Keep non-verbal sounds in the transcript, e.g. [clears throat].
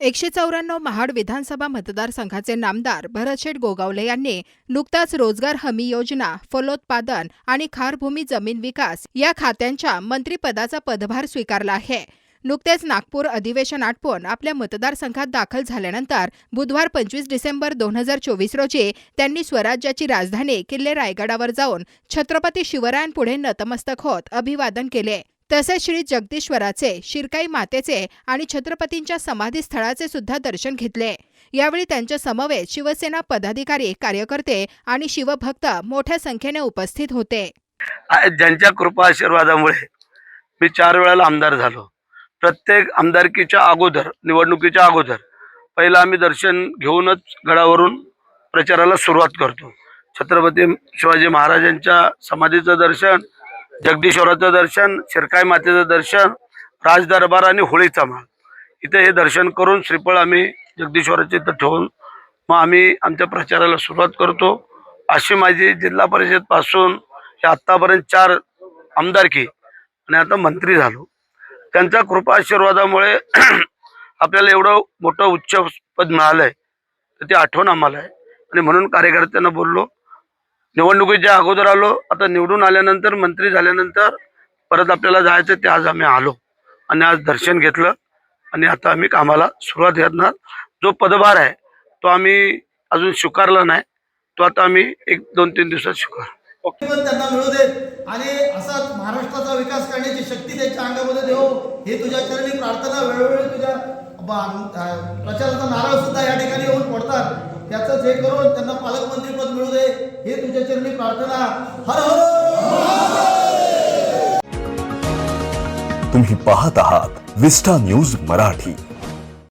एकशे चौऱ्याण्णव महाड विधानसभा मतदारसंघाचे नामदार भरतशेठ गोगावले यांनी नुकताच रोजगार हमी योजना फलोत्पादन आणि खारभूमी जमीन विकास या खात्यांच्या मंत्रिपदाचा पदभार स्वीकारला आहे. नुकतेच नागपूर अधिवेशन आटपून आपल्या मतदारसंघात दाखल झाल्यानंतर बुधवार पंचवीस डिसेंबर दोन हजार चोवीस रोजी त्यांनी स्वराज्याची राजधानी किल्ले रायगडावर जाऊन छत्रपती शिवरायांपुढे नतमस्तक होत अभिवादन केले. तसेच श्री जगदीश्वराचे शिरकाई मातेचे आणि छत्रपतींच्या समाधीस्थळाचे सुद्धा दर्शन घेतले. यावेळी त्यांच्या समवेत शिवसेना पदाधिकारी कार्यकर्ते आणि शिवभक्त मोठ्या संख्येने उपस्थित होते. ज्यांच्या कृपा आशीर्वादामुळे मी चार वेळेला आमदार झालो. प्रत्येक आमदारकीच्या अगोदर निवडणुकीच्या अगोदर पहिलं आम्ही दर्शन घेऊनच गडावरून प्रचाराला सुरुवात करतो. छत्रपती शिवाजी महाराजांच्या समाधीचं दर्शन जगदीश्वराचं दर्शन शिरकाई मातेचं दर्शन राजदरबार आणि होळीचा माळ इथे हे दर्शन करून श्रीफळ आम्ही जगदीश्वराचे इथं ठेवून मग आम्ही आमच्या प्रचाराला सुरुवात करतो. अशी माझी जिल्हा परिषदपासून हे आत्तापर्यंत चार आमदारकी आणि आता मंत्री झालो. त्यांच्या कृपा आशीर्वादामुळे [clears throat] आपल्याला एवढं मोठं उच्च पद मिळालं आहे तर ती आठवण आम्हाला आहे. आणि म्हणून कार्यकर्त्यांना बोललो निवडणुकीच्या अगोदर आलो आता निवडून आल्यानंतर मंत्री झाल्यानंतर परत आपल्याला जायचं ते आज आम्ही आलो. आणि आज दर्शन घेतलं. आणि आता आम्ही कामाला सुरुवात करणार. जो पदभार आहे तो आम्ही अजून स्वीकारला नाही. तो आता आम्ही एक दोन तीन दिवसात स्वीकार. पण त्यांना मिळू देत. आणि असाच महाराष्ट्राचा विकास करण्याची शक्ती त्यांच्या अंगामध्ये देव. हे तुझ्या चरणी प्रार्थना वेळोवेळी तुझ्या प्रचाराचा नारळ सुद्धा या ठिकाणी येऊन पडतात त्याचं जे करून त्यांना पालकमंत्रीपद मिळू दे. हे तुझ्या चरणी प्रार्थना. हर हर! तुम्ही पाहत आहात विस्टा न्यूज मराठी.